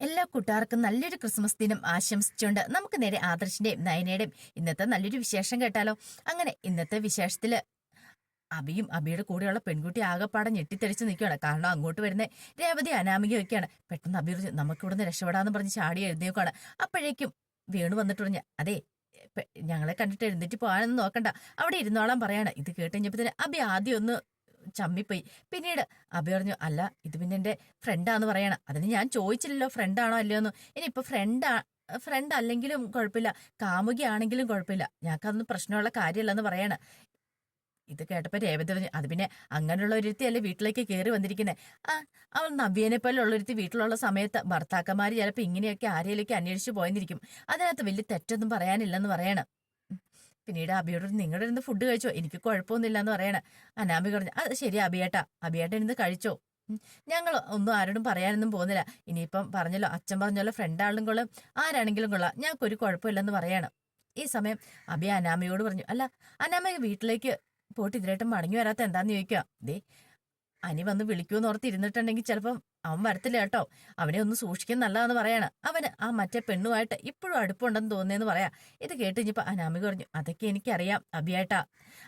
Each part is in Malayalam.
എല്ലാ കൂട്ടുകാർക്കും നല്ലൊരു ക്രിസ്മസ് ദിനം ആശംസിച്ചുകൊണ്ട് നമുക്ക് നേരെ ആദർശിന്റെയും നയനയുടെയും ഇന്നത്തെ നല്ലൊരു വിശേഷം കേട്ടാലോ? അങ്ങനെ ഇന്നത്തെ വിശേഷത്തിൽ അബിയും അബിയുടെ കൂടെയുള്ള പെൺകുട്ടി ആകെപ്പാടെ ഞെട്ടിത്തെറിച്ച് നിൽക്കുകയാണ് കാരണം അങ്ങോട്ട് വരുന്ന രേവതി അനാമികയൊക്കെയാണ്. പെട്ടെന്ന് അബി നമുക്ക് ഇവിടുന്ന് രക്ഷപ്പെടാന്ന് പറഞ്ഞ് ചാടി എഴുന്നേക്കാണ് അപ്പോഴേക്കും വേണു വന്നിട്ട് പറഞ്ഞ അതെ ഞങ്ങളെ കണ്ടിട്ട് എഴുന്നേറ്റ് പോകാനൊന്നും നോക്കണ്ട. അവിടെ ഇരുന്നോളാൻ പറയാണ്. ഇത് കേട്ട് തന്നെ അബി ആദ്യം ഒന്ന് ചമ്മിപ്പോയി. പിന്നീട് അഭി പറഞ്ഞു അല്ല ഇത് പിന്നെ എന്റെ ഫ്രണ്ടാന്ന് പറയണം. അതിന് ഞാൻ ചോദിച്ചില്ലല്ലോ ഫ്രണ്ടാണോ അല്ലയോ എന്ന് ഇനിയിപ്പോ ഫ്രണ്ടാ ഫ്രണ്ട് അല്ലെങ്കിലും കുഴപ്പമില്ല. കാമുകിയാണെങ്കിലും കുഴപ്പമില്ല. ഞങ്ങൾക്കതൊന്നും പ്രശ്നമുള്ള കാര്യമല്ലെന്ന് പറയാണ്. ഇത് കേട്ടപ്പോൾ രേവതി പറഞ്ഞു അത് പിന്നെ അങ്ങനെയുള്ള ഒരുത്തി അല്ലേ വീട്ടിലേക്ക് കയറി വന്നിരിക്കുന്നത് ആ അവൾ നവ്യനെ പോലെ ഉള്ളൊരുത്തി വീട്ടിലുള്ള സമയത്ത് ഭർത്താക്കന്മാർ ചിലപ്പോൾ ഇങ്ങനെയൊക്കെ ആരെയിലേക്ക് അന്വേഷിച്ചു പോയെന്നിരിക്കും. അതിനകത്ത് വലിയ തെറ്റൊന്നും പറയാനില്ലെന്ന് പറയണം. പിന്നീട് അബിയോട് നിങ്ങളുടെ ഇരുന്ന് ഫുഡ് കഴിച്ചോ? എനിക്ക് കുഴപ്പമൊന്നുമില്ല എന്ന് പറയണേ അനാമി പറഞ്ഞു അത് ശരി അബിയേട്ടാ അബിയേട്ടൻ ഇരുന്ന് കഴിച്ചോ? ഞങ്ങൾ ഒന്നും ആരോടും പറയാനൊന്നും പോകുന്നില്ല. ഇനിയിപ്പം പറഞ്ഞല്ലോ അച്ഛൻ പറഞ്ഞല്ലോ ഫ്രണ്ട് ആളും കൊള്ളും ആരാണെങ്കിലും കൊള്ളാം ഞങ്ങൾക്കൊരു കുഴപ്പമില്ലെന്ന് പറയണം. ഈ സമയം അബി അനാമയോട് പറഞ്ഞു അല്ല അനാമ വീട്ടിലേക്ക് പോയിട്ട് ഇതിലായിട്ടും മടങ്ങി വരാത്ത എന്താന്ന് ചോദിക്കുക ദേ അനി വന്ന് വിളിക്കൂന്ന് ഓർത്ത് ഇരുന്നിട്ടുണ്ടെങ്കിൽ ചിലപ്പം അവൻ വരത്തില്ല കേട്ടോ. അവനെ ഒന്ന് സൂക്ഷിക്കാൻ നല്ലതാന്ന് പറയാണ്. അവന് ആ മറ്റേ പെണ്ണുമായിട്ട് ഇപ്പോഴും അടുപ്പുണ്ടെന്ന് തോന്നിയെന്ന് പറയാ. ഇത് കേട്ട് കഴിഞ്ഞപ്പോ അനാമിക പറഞ്ഞു അതൊക്കെ എനിക്കറിയാം അബിയേട്ടാ.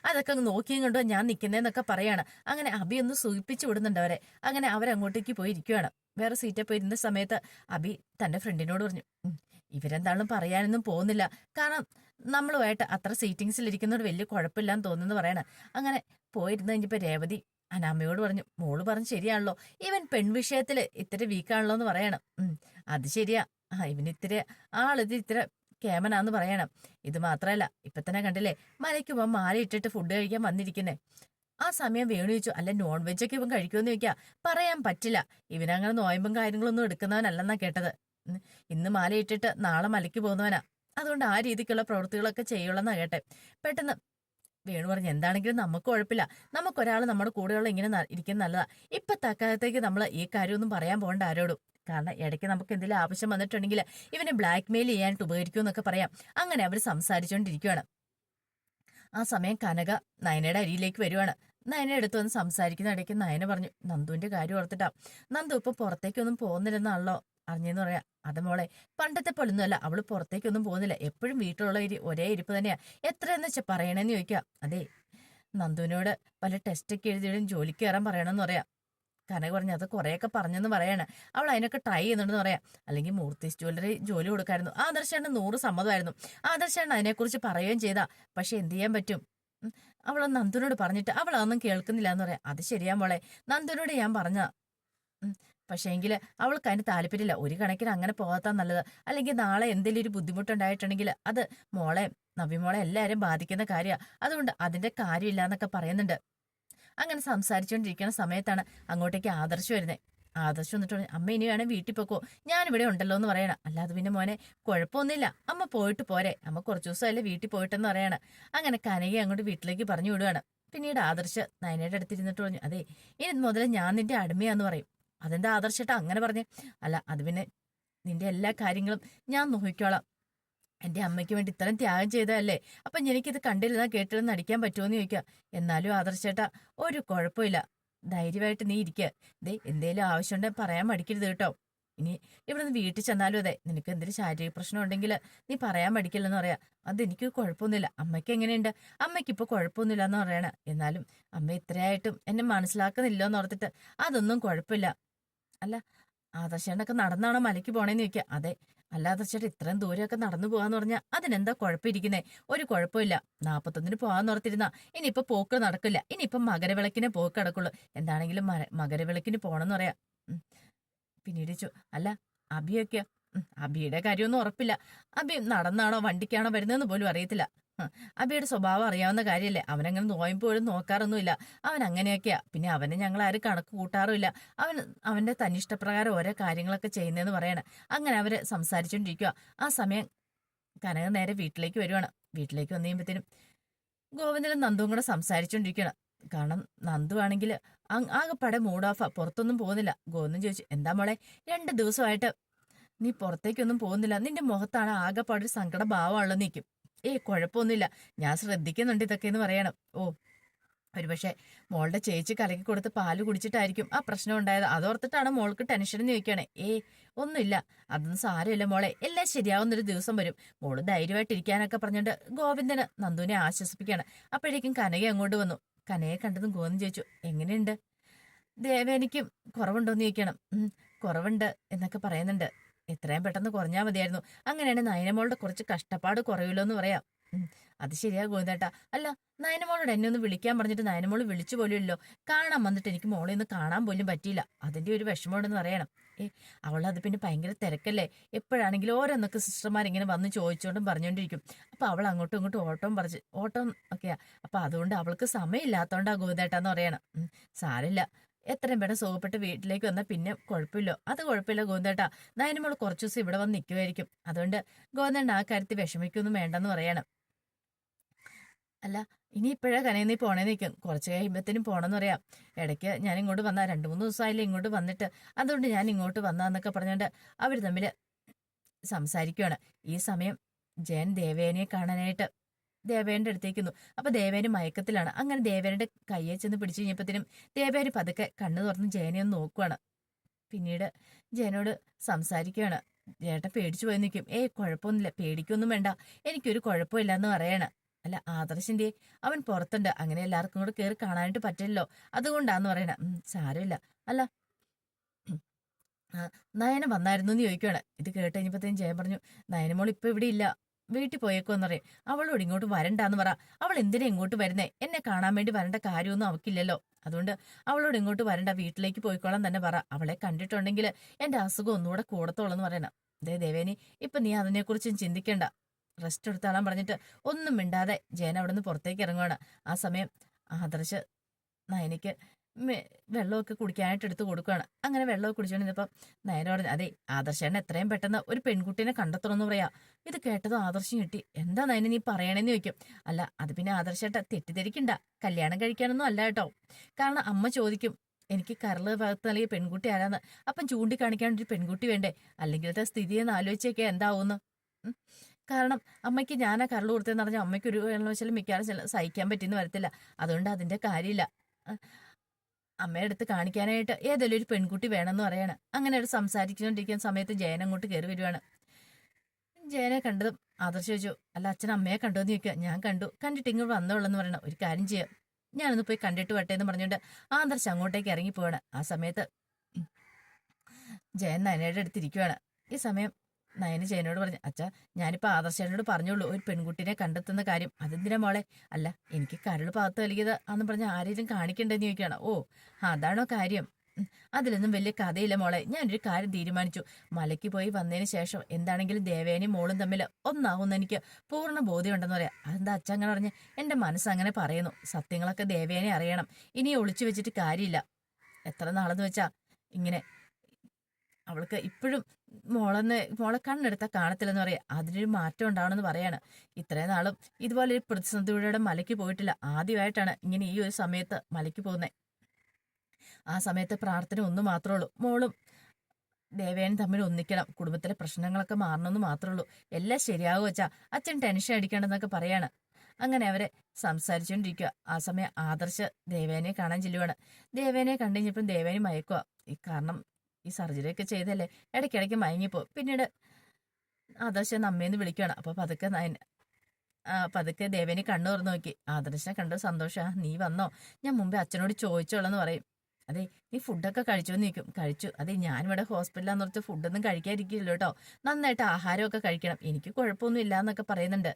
അതൊക്കെ അങ്ങ് നോക്കിയും കണ്ടോ ഞാൻ നിൽക്കുന്നതെന്നൊക്കെ പറയാണ്. അങ്ങനെ അബി ഒന്ന് സൂചിപ്പിച്ചു വിടുന്നുണ്ട് അവരെ. അങ്ങനെ അവരങ്ങോട്ടേക്ക് പോയി ഇരിക്കുവാണ് വേറെ സീറ്റിൽ പോയി ഇരുന്ന സമയത്ത് അബി തന്റെ ഫ്രണ്ടിനോട് പറഞ്ഞു "ഉം, ഇവരെന്താളും പറയാനൊന്നും പോകുന്നില്ല. കാരണം നമ്മളുമായിട്ട് അത്ര സീറ്റിങ്സിൽ ഇരിക്കുന്നതുകൊണ്ട് വലിയ കുഴപ്പമില്ലാന്ന് തോന്നുന്നു പറയണ. അങ്ങനെ പോയിരുന്നു കഴിഞ്ഞപ്പോ രേവതി അനാമയോട് പറഞ്ഞു മോൾ പറഞ്ഞു ശരിയാണല്ലോ. ഇവൻ പെൺവിഷയത്തിൽ ഇത്ര വീക്കാണല്ലോ എന്ന് പറയണം. അത് ശരിയാ. ആ ഇവൻ ഇത്തിരി ആളിത് ഇത്തിരി കേമനാന്ന് പറയണം. ഇത് മാത്രല്ല ഇപ്പൊ തന്നെ കണ്ടില്ലേ മലയ്ക്ക് പോകാൻ മാല ഇട്ടിട്ട് ഫുഡ് കഴിക്കാൻ വന്നിരിക്കുന്നേ. ആ സമയം വേണു ചോദിച്ചു അല്ല നോൺ വെജ് ഒക്കെ ഇവൻ കഴിക്കുമെന്ന് ചോദിക്കാ. പറയാൻ പറ്റില്ല. ഇവനങ്ങനെ നോയമ്പും കാര്യങ്ങളൊന്നും എടുക്കുന്നവനല്ലെന്നാ കേട്ടത്. ഇന്ന് മാല ഇട്ടിട്ട് നാളെ മലയ്ക്ക് പോകുന്നവനാ. അതുകൊണ്ട് ആ രീതിക്കുള്ള പ്രവൃത്തികളൊക്കെ ചെയ്യുള്ളെന്നാ കേട്ടെ. പെട്ടെന്ന് വേണു പറഞ്ഞു എന്താണെങ്കിലും നമുക്ക് കുഴപ്പമില്ല. നമുക്കൊരാൾ നമ്മുടെ കൂടെയുള്ള ഇങ്ങനെ ഇരിക്കുന്ന നല്ലതാ. ഇപ്പൊ തക്കാലത്തേക്ക് നമ്മൾ ഈ കാര്യമൊന്നും പറയാൻ പോകണ്ട ആരോടും. കാരണം ഇടയ്ക്ക് നമുക്ക് എന്തെങ്കിലും ആവശ്യം വന്നിട്ടുണ്ടെങ്കിൽ ഇവനെ ബ്ലാക്ക് മെയിൽ ചെയ്യാനായിട്ട് ഉപകരിക്കും എന്നൊക്കെ പറയാം. അങ്ങനെ അവർ സംസാരിച്ചുകൊണ്ടിരിക്കുകയാണ് ആ സമയം കനക നയനയുടെ അരിയിലേക്ക് വരുവാണ്. നയന എടുത്തു വന്ന് സംസാരിക്കുന്ന ഇടയ്ക്ക് നയന പറഞ്ഞു നന്ദുവിന്റെ കാര്യം ഓർത്തിട്ടാ. നന്ദു ഇപ്പൊ പുറത്തേക്കൊന്നും പോകുന്നില്ലെന്നാണല്ലോ. അറിഞ്ഞെന്ന് പറയാ. അത് മോളെ പണ്ടത്തെ പോലൊന്നുമല്ല. അവൾ പുറത്തേക്കൊന്നും പോകുന്നില്ല. എപ്പോഴും വീട്ടിലുള്ള ഇരി- ഒരേ ഇരിപ്പ് തന്നെയാ. എത്രയെന്ന് വെച്ചാ പറയണേന്ന് ചോദിക്കുക അതെ നന്ദുവിനോട് പല ടെസ്റ്റൊക്കെ എഴുതിയിടും ജോലിക്ക് കയറാൻ പറയണമെന്ന് പറയാം. കനക പറഞ്ഞു അത് കുറേയൊക്കെ പറഞ്ഞെന്ന് പറയാണ്. അവൾ അതിനൊക്കെ ട്രൈ ചെയ്യുന്നുണ്ടെന്ന് പറയാം. അല്ലെങ്കിൽ മൂർത്തിസ് ജ്വല്ലറി ജോലി കൊടുക്കായിരുന്നു. ആദർശാണ് നൂറ് സമ്മതമായിരുന്നു. ആദർശാണ് അതിനെക്കുറിച്ച് പറയുകയും ചെയ്താ. പക്ഷെ എന്ത് ചെയ്യാൻ പറ്റും? അവൾ നന്ദുനോട് പറഞ്ഞിട്ട് അവൾ അതൊന്നും കേൾക്കുന്നില്ല എന്ന് പറയാം. അത് ശരിയാ മോളെ. നന്ദുനോട് ഞാൻ പറഞ്ഞ പക്ഷേ എങ്കിൽ അവൾക്ക് അതിന് താല്പര്യമില്ല. ഒരു കണക്കിന് അങ്ങനെ പോകാത്ത നല്ലത്. അല്ലെങ്കിൽ നാളെ എന്തെങ്കിലും ഒരു ബുദ്ധിമുട്ടുണ്ടായിട്ടുണ്ടെങ്കിൽ അത് മോളെ നവിമോളെ എല്ലാവരും ബാധിക്കുന്ന കാര്യമാണ് അതുകൊണ്ട് അതിന്റെ കാര്യമില്ല എന്നൊക്കെ പറയുന്നുണ്ട്. അങ്ങനെ സംസാരിച്ചുകൊണ്ടിരിക്കുന്ന സമയത്താണ് അങ്ങോട്ടേക്ക് ആദർശം വരുന്നത് ആദർശം പറഞ്ഞു, അമ്മ ഇനി വേണേ വീട്ടിൽ പോക്കോ. ഞാനിവിടെ ഉണ്ടല്ലോ എന്ന് പറയണം. അല്ലാതെ പിന്നെ മോനെ കുഴപ്പമൊന്നുമില്ല. അമ്മ പോയിട്ട് പോരെ. അമ്മ കുറച്ച് ദിവസമല്ലേ വീട്ടിൽ പോയിട്ടെന്ന് പറയണം. അങ്ങനെ കനകയെ അങ്ങോട്ട് വീട്ടിലേക്ക് പറഞ്ഞു വിടുകയാണ് പിന്നീട് ആദർശ് നയനയുടെ അടുത്തിരുന്നിട്ട് പറഞ്ഞു അതെ ഇനി മുതൽ ഞാൻ നിന്റെ അടിമയാന്ന് പറയും. അതെന്താ ആദർശേട്ടാ അങ്ങനെ പറഞ്ഞേ? അല്ല അത് പിന്നെ നിന്റെ എല്ലാ കാര്യങ്ങളും ഞാൻ നോക്കിക്കോളാം. എന്റെ അമ്മയ്ക്ക് വേണ്ടി ഇത്രയും ത്യാഗം ചെയ്തതല്ലേ? അപ്പൊ എനിക്കിത് കണ്ടില്ലെന്നാ കേട്ടില്ലെന്ന് അടിക്കാൻ പറ്റുമോന്ന് ചോദിക്കുക എന്നാലും ആദർശേട്ടാ ഒരു കുഴപ്പമില്ല. ധൈര്യമായിട്ട് നീ ഇരിക്കുക ദേ എന്തേലും ആവശ്യമുണ്ടെങ്കിൽ പറയാൻ മടിക്കരുത് കേട്ടോ. ഇനി ഇവിടുന്ന് വീട്ടിൽ ചെന്നാലും അതെ നിനക്ക് എന്തെങ്കിലും ശാരീരിക പ്രശ്നം ഉണ്ടെങ്കിൽ നീ പറയാൻ മടിക്കില്ലെന്ന് പറയാ. അതെനിക്ക് കുഴപ്പമൊന്നുമില്ല. അമ്മയ്ക്ക് എങ്ങനെയുണ്ട്? അമ്മയ്ക്ക് ഇപ്പൊ കുഴപ്പമൊന്നുമില്ല എന്ന് പറയണ. എന്നാലും അമ്മ ഇത്രയായിട്ടും എന്നെ മനസ്സിലാക്കുന്നില്ലോ എന്ന് ഓർത്തിട്ട് അതൊന്നും കുഴപ്പമില്ല. അല്ല ആദർശേട്ടനൊക്കെ നടന്നാണോ മലയ്ക്ക് പോണേന്ന് ചോദിക്കുക അതെ അല്ല ആദർശേട്ടൻ ഇത്രയും ദൂരമൊക്കെ നടന്നു പോകാന്ന് പറഞ്ഞാൽ അതിനെന്താ കുഴപ്പമിരിക്കുന്നേ? ഒരു കുഴപ്പമില്ല. നാപ്പത്തൊന്നിന് പോകാന്ന് ഓർത്തിരുന്ന. ഇനിയിപ്പോൾ പോക്ക് നടക്കില്ല. ഇനിയിപ്പം മകരവിളക്കിനെ പോക്ക് നടക്കുള്ളൂ. എന്താണെങ്കിലും മകരവിളക്കിന് പോണെന്ന് പറയാം. പിന്നീട് ചോ അല്ല അബിയൊക്കെയോ ഉം, അബിയുടെ കാര്യമൊന്നും ഉറപ്പില്ല. അബി നടന്നാണോ വണ്ടിക്കാണോ വരുന്നതെന്ന് പോലും അറിയത്തില്ല. അബിയുടെ സ്വഭാവം അറിയാവുന്ന കാര്യമല്ലേ അവനങ്ങനെ നോയമ്പോഴും നോക്കാറൊന്നുമില്ല. അവൻ അങ്ങനെയൊക്കെയാ. പിന്നെ അവനെ ഞങ്ങൾ ആരും കണക്ക് കൂട്ടാറുമില്ല. അവൻ അവന്റെ തന്നിഷ്ടപ്രകാരം ഓരോ കാര്യങ്ങളൊക്കെ ചെയ്യുന്നതെന്ന് പറയണ. അങ്ങനെ അവർ സംസാരിച്ചോണ്ടിരിക്കുക ആ സമയം കനക നേരെ വീട്ടിലേക്ക് വരുവാണ്. വീട്ടിലേക്ക് വന്നു കഴിയുമ്പോഴത്തേനും ഗോവിന്ദനും നന്ദുവും കൂടെ സംസാരിച്ചുകൊണ്ടിരിക്കണം കാരണം നന്ദു ആണെങ്കിൽ ആകെപ്പാടെ മൂഡ് ഓഫാ. പുറത്തൊന്നും പോകുന്നില്ല. ഗോവിന്ദൻ ചോദിച്ചു എന്താ മോളെ? രണ്ട് ദിവസമായിട്ട് നീ പുറത്തേക്കൊന്നും പോകുന്നില്ല. നിന്റെ മുഖത്താണ് ആകെപ്പാടൊരു സങ്കട ഭാവമുള്ള നിൽക്കും ഏയ് കുഴപ്പമൊന്നുമില്ല. ഞാൻ ശ്രദ്ധിക്കുന്നുണ്ട് ഇതൊക്കെ എന്ന് പറയണം. ഓ ഒരുപക്ഷെ മോളുടെ ചേച്ചി കലക്കി കൊടുത്ത് പാൽ കുടിച്ചിട്ടായിരിക്കും ആ പ്രശ്നം ഉണ്ടായത്. അതോർത്തിട്ടാണ് മോൾക്ക് ടെൻഷൻ എന്ന് ചോദിക്കണേ ഏ ഒന്നുമില്ല. അതൊന്നും സാരമില്ല മോളെ. എല്ലാം ശരിയാവുന്നൊരു ദിവസം വരും. മോൾ ധൈര്യമായിട്ടിരിക്കാനൊക്കെ പറഞ്ഞിട്ട് ഗോവിന്ദന് നന്ദുവിനെ ആശ്വസിപ്പിക്കുകയാണ് അപ്പോഴേക്കും കനക അങ്ങോട്ട് വന്നു. കനയെ കണ്ടതും ഗോവിന്ദൻ ചോദിച്ചു എങ്ങനെയുണ്ട്? ദേവേനിക്കും കുറവുണ്ടോന്ന് ചോദിക്കണം. ഉം, കുറവുണ്ട് എന്നൊക്കെ പറയുന്നുണ്ട്. എത്രയും പെട്ടെന്ന് കുറഞ്ഞാൽ മതിയായിരുന്നു. അങ്ങനെയാണ് നയനമോളുടെ കുറച്ച് കഷ്ടപ്പാട് കുറയുമല്ലോ എന്ന് പറയാം അത് ശരിയാ ഗോവിന്ദേട്ടാ. അല്ല നയനമോളോട് എന്നെ ഒന്ന് വിളിക്കാൻ പറഞ്ഞിട്ട് നയനമോൾ വിളിച്ചു പോലുമില്ലോ കാണാൻ വന്നിട്ട് എനിക്ക് മോളെ ഒന്ന് കാണാൻ പോലും പറ്റിയില്ല. അതിന്റെ ഒരു വിഷമമുണ്ടെന്ന് പറയണം. ഏ അവളത് പിന്നെ ഭയങ്കര തിരക്കല്ലേ? എപ്പോഴാണെങ്കിലും ഓരോന്നൊക്കെ സിസ്റ്റർമാർ ഇങ്ങനെ വന്ന് ചോദിച്ചുകൊണ്ടും പറഞ്ഞുകൊണ്ടിരിക്കും അപ്പൊ അവൾ അങ്ങോട്ടും ഇങ്ങോട്ടും ഓട്ടം പറിച്ച് ഓട്ടം ഒക്കെയാ. അപ്പൊ അതുകൊണ്ട് അവൾക്ക് സമയമില്ലാത്തോണ്ടാ ഗോവിന്ദേട്ടാന്ന് പറയണം. സാരമില്ല. എത്രയും പേടെ സുഖപ്പെട്ട് വീട്ടിലേക്ക് വന്നാൽ പിന്നെ കുഴപ്പമില്ല അത് കുഴപ്പമില്ല ഗോവിന്ദേട്ടാ. മോൾ കുറച്ചു ദിവസം ഇവിടെ വന്ന് നിൽക്കുമായിരിക്കും അതുകൊണ്ട് ഗോവിന്ദേട്ടൻ ആ കാര്യത്തിൽ വിഷമിക്കൊന്നും വേണ്ടെന്ന് പറയണം. അല്ല ഇനി ഇപ്പോഴേ കനയിൽ പോണേ നിൽക്കും കുറച്ച് കഴിയുമ്പത്തേനും പോണെന്ന് പറയാം. ഇടയ്ക്ക് ഞാൻ ഇങ്ങോട്ട് വന്നാൽ രണ്ട് മൂന്ന് ദിവസമായില്ലേ ഇങ്ങോട്ട് വന്നിട്ട്. അതുകൊണ്ട് ഞാൻ ഇങ്ങോട്ട് വന്നാന്നൊക്കെ പറഞ്ഞുകൊണ്ട് അവർ തമ്മിൽ സംസാരിക്കുകയാണ് ഈ സമയം ജയൻ ദേവേനെ കാണാനായിട്ട് ദേവേന്റെ അടുത്തേക്ക് വന്നു അപ്പൊ ദേവേന് മയക്കത്തിലാണ്. അങ്ങനെ ദേവേന്റെ കയ്യെ ചെന്ന് പിടിച്ചു കഴിഞ്ഞപ്പോഴത്തേനും ദേവേന് പതുക്കെ കണ്ണു തുറന്ന് ജയനെ ഒന്ന് നോക്കുവാണ്. പിന്നീട് ജയനോട് സംസാരിക്കുകയാണ് ചേട്ടൻ പേടിച്ചു പോയി നിൽക്കും. ഏയ് കുഴപ്പമൊന്നുമില്ല. പേടിക്കൊന്നും വേണ്ട. എനിക്കൊരു കുഴപ്പമില്ല എന്ന് പറയണ. അല്ല ആദർശിന്റെ അവൻ പുറത്തുണ്ട്. അങ്ങനെ എല്ലാവർക്കും കൂടെ കയറി കാണാനായിട്ട് പറ്റില്ലല്ലോ. അതുകൊണ്ടാന്ന് പറയണ. സാരമില്ല. അല്ല നയന വന്നായിരുന്നു എന്ന് ചോദിക്കുകയാണ് ഇത് കേട്ട് കഴിഞ്ഞപ്പോഴത്തേനും ജയൻ പറഞ്ഞു നയനമോൾ ഇപ്പൊ ഇവിടെ ഇല്ല. വീട്ടിൽ പോയേക്കോന്ന് പറയും. അവളോട് ഇങ്ങോട്ട് വരണ്ടാന്ന് പറ. അവൾ എന്തിനാ ഇങ്ങോട്ട് വരുന്നേ? എന്നെ കാണാൻ വേണ്ടി വരേണ്ട കാര്യമൊന്നും അവക്കില്ലല്ലോ അതുകൊണ്ട് അവളോട് ഇങ്ങോട്ട് വരണ്ട വീട്ടിലേക്ക് പോയിക്കോളാൻ തന്നെ പറ. അവളെ കണ്ടിട്ടുണ്ടെങ്കിൽ എന്റെ അസുഖം ഒന്നുകൂടെ കൂടത്തോളെന്ന് പറയണം. ദേ ദേവേനി ഇപ്പൊ നീ അതിനെക്കുറിച്ചും ചിന്തിക്കണ്ട. റെസ്റ്റ് എടുത്താളാൻ പറഞ്ഞിട്ട് ഒന്നും മിണ്ടാതെ ജയൻ അവിടെ നിന്ന് പുറത്തേക്ക് ഇറങ്ങുവാണ്. ആ സമയം ആദർശ് നയനിക്ക് വെള്ളമൊക്കെ കുടിക്കാനായിട്ട് എടുത്ത് കൊടുക്കുകയാണ് അങ്ങനെ വെള്ളമൊക്കെ കുടിച്ചോണ്ടിരുന്നപ്പം നേരെ പറഞ്ഞു അതെ ആദർശേട്ടൻ എത്രയും പെട്ടെന്ന് ഒരു പെൺകുട്ടീനെ കണ്ടെത്തണമെന്ന് പറയാ. ഇത് കേട്ടത് ആദർശം കിട്ടി എന്താ നയന നീ പറയണേന്ന് ചോദിക്കും. അല്ല അത് പിന്നെ ആദർശേട്ട തെറ്റിദ്ധരിക്കണ്ട. കല്യാണം കഴിക്കാനൊന്നും അല്ല കേട്ടോ. കാരണം അമ്മ ചോദിക്കും എനിക്ക് കരൾ ഭാഗത്ത് നൽകിയ പെൺകുട്ടി ആരാന്ന്? അപ്പം ചൂണ്ടിക്കാണിക്കാൻ ഒരു പെൺകുട്ടി വേണ്ടേ? അല്ലെങ്കിലത്തെ സ്ഥിതി എന്ന് ആലോചിച്ചൊക്കെ എന്താവുന്നു? കാരണം അമ്മയ്ക്ക് ഞാൻ ആ കരൾ കൊടുത്തതെന്ന് പറഞ്ഞാൽ അമ്മയ്ക്ക് ഒരു കാരണവശാലും മിക്കവാറും സഹിക്കാൻ പറ്റിയെന്ന് വരത്തില്ല. അതുകൊണ്ട് അതിന്റെ കാര്യമില്ല. അമ്മയുടെ അടുത്ത് കാണിക്കാനായിട്ട് ഏതെങ്കിലും ഒരു പെൺകുട്ടി വേണമെന്ന് പറയാണ്. അങ്ങനെ ഒരു സംസാരിച്ചുകൊണ്ടിരിക്കുന്ന സമയത്ത് ജയൻ അങ്ങോട്ട് കയറി വരുവാണ്. ജയനെ കണ്ടതും ആദർശ ചോദിച്ചു അല്ല അച്ഛൻ അമ്മയെ കണ്ടോ എന്ന് ചോദിക്കുക ഞാൻ കണ്ടു. കണ്ടിട്ട് ഇങ്ങോട്ട് വന്നോളെന്ന് പറയണം ഒരു കാര്യം ചെയ്യാം. ഞാനൊന്ന് പോയി കണ്ടിട്ട് വട്ടെ എന്ന് പറഞ്ഞുകൊണ്ട് ആദർശ് അങ്ങോട്ടേക്ക് ഇറങ്ങി പോവാണ് ആ സമയത്ത് ജയൻ നയനയുടെ അടുത്തിരിക്കുവാണ് ഈ സമയം നയന് ചേനോട് പറഞ്ഞു അച്ഛാ ഞാനിപ്പോൾ ആദർശേനോട് പറഞ്ഞോളൂ ഒരു പെൺകുട്ടിനെ കണ്ടെത്തുന്ന കാര്യം. അതെന്തിനാ മോളെ? അല്ല എനിക്ക് കരൾ പാത്ത് നൽകിയത് എന്ന് പറഞ്ഞ ആരെയും കാണിക്കണ്ടെന്ന് ചോദിക്കുകയാണ്. ഓ അതാണോ കാര്യം? അതിലൊന്നും വലിയ കഥയില്ല മോളെ. ഞാനൊരു കാര്യം തീരുമാനിച്ചു. മലയ്ക്ക് പോയി വന്നതിന് ശേഷം എന്താണെങ്കിലും ദേവേനയും മോളും തമ്മിൽ ഒന്നാവുമെന്ന് എനിക്ക് പൂർണ ബോധ്യമുണ്ടെന്ന് പറയാം. അതെന്താ അച്ഛൻ അങ്ങനെ പറഞ്ഞ്? എന്റെ മനസ്സ് അങ്ങനെ പറയുന്നു. സത്യങ്ങളൊക്കെ ദേവേനെ അറിയണം. ഇനി ഒളിച്ചു വെച്ചിട്ട് കാര്യമില്ല. എത്ര നാളെന്ന് വെച്ചാ ഇങ്ങനെ അവൾക്ക് ഇപ്പോഴും മോളെന്ന് മോളെ കണ്ണെടുത്താൽ കാണത്തില്ലെന്ന് പറയാം. അതിനൊരു മാറ്റം ഉണ്ടാവണമെന്ന് പറയാണ്. ഇത്രയും നാളും ഇതുപോലെ ഒരു പ്രതിസന്ധിയുടെ മലയ്ക്ക് പോയിട്ടില്ല. ആദ്യമായിട്ടാണ് ഇങ്ങനെ ഈ ഒരു സമയത്ത് മലയ്ക്ക് പോകുന്നത് ആ സമയത്ത് പ്രാർത്ഥന ഒന്ന് മാത്രമേ ഉള്ളൂ. മോളും ദേവേനും തമ്മിൽ ഒന്നിക്കണം. കുടുംബത്തിലെ പ്രശ്നങ്ങളൊക്കെ മാറണമെന്ന് മാത്രമേ ഉള്ളൂ. എല്ലാം ശരിയാകും വെച്ചാ അച്ഛൻ ടെൻഷൻ അടിക്കണ്ടെന്നൊക്കെ പറയാണ്. അങ്ങനെ അവരെ സംസാരിച്ചുകൊണ്ടിരിക്കുക ആ സമയം ആദർശ ദേവേനെ കാണാൻ ചെല്ലുവാണ്. ദേവേനെ കണ്ടു കഴിഞ്ഞപ്പം ദേവേനെ മയക്കുക കാരണം ഈ സർജറി ഒക്കെ ചെയ്തല്ലേ? ഇടയ്ക്കിടയ്ക്ക് മയങ്ങിപ്പോ പിന്നീട് ആദർശ നമ്മേന്ന് വിളിക്കുകയാണ് അപ്പൊ പതുക്കെ പതുക്കെ ദേവേനെ കണ്ണു തുറന്നു നോക്കി. ആദർശനെ കണ്ടു സന്തോഷ നീ വന്നോ? ഞാൻ മുമ്പേ അച്ഛനോട് ചോദിച്ചോളെന്ന് പറയും. അതെ നീ ഫുഡൊക്കെ കഴിച്ചു നിൽക്കും കഴിച്ചു. അതെ ഞാനിവിടെ ഹോസ്പിറ്റലാന്ന് ഓർത്ത് ഫുഡൊന്നും കഴിക്കാതിരിക്കില്ല കേട്ടോ നന്നായിട്ട് ആഹാരമൊക്കെ കഴിക്കണം. എനിക്ക് കുഴപ്പമൊന്നും ഇല്ല എന്നൊക്കെ പറയുന്നുണ്ട്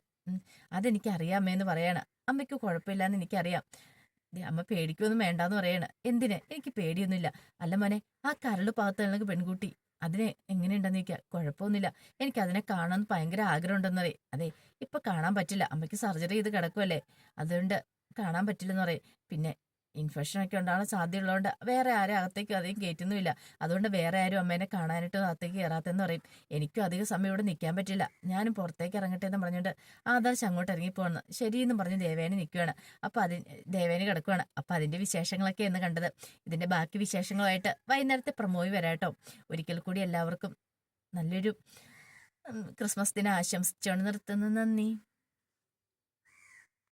അതെനിക്കറിയാമേ എന്ന് പറയാണ്. അമ്മയ്ക്ക് കുഴപ്പമില്ലാന്ന് എനിക്കറിയാം. ദേ, അമ്മ പേടിക്കൊന്നും വേണ്ടാന്ന് പറയണ. എന്തിന്? എനിക്ക് പേടിയൊന്നുമില്ല. അല്ല മോനെ ആ കരൾ പാകത്തുള്ള പെൺകുട്ടി. അതിനെ എങ്ങനെയുണ്ടെന്ന് ചോദിക്കുക കുഴപ്പമൊന്നുമില്ല. എനിക്ക് അതിനെ കാണാൻ ഭയങ്കര ആഗ്രഹം ഉണ്ടെന്നറേ അതെ ഇപ്പൊ കാണാൻ പറ്റില്ല. അമ്മയ്ക്ക് സർജറി ചെയ്ത് കിടക്കുമല്ലേ അതുകൊണ്ട് കാണാൻ പറ്റില്ലെന്ന് പറയും. പിന്നെ ഇൻഫെക്ഷൻ ഒക്കെ ഉണ്ടാകാൻ സാധ്യതയുള്ളതുകൊണ്ട് വേറെ ആരും അകത്തേക്ക് അധികം കയറ്റുന്നുമില്ല. അതുകൊണ്ട് വേറെ ആരും അമ്മേനെ കാണാനായിട്ട് അകത്തേക്ക് കയറാത്തെന്ന് പറയും. എനിക്കും അധികം സമയം ഇവിടെ നിൽക്കാൻ പറ്റില്ല. ഞാനും പുറത്തേക്ക് ഇറങ്ങട്ടെ എന്ന് പറഞ്ഞുകൊണ്ട് ആദർശ് അങ്ങോട്ട് ഇറങ്ങിപ്പോണെന്ന് ശരിയെന്ന് പറഞ്ഞ് ദേവേനെ നിൽക്കുകയാണ്. അപ്പം അതിന് ദേവേന് കിടക്കുകയാണ്. അപ്പം അതിന്റെ വിശേഷങ്ങളൊക്കെ എന്ന് കണ്ടത്. ഇതിന്റെ ബാക്കി വിശേഷങ്ങളുമായിട്ട് വൈകുന്നേരത്തെ പ്രമോയി വരാട്ടോ. ഒരിക്കൽ കൂടി എല്ലാവർക്കും നല്ലൊരു ക്രിസ്മസ് ദിനം ആശംസിച്ചുകൊണ്ട് നിർത്തുന്നു. നന്ദി.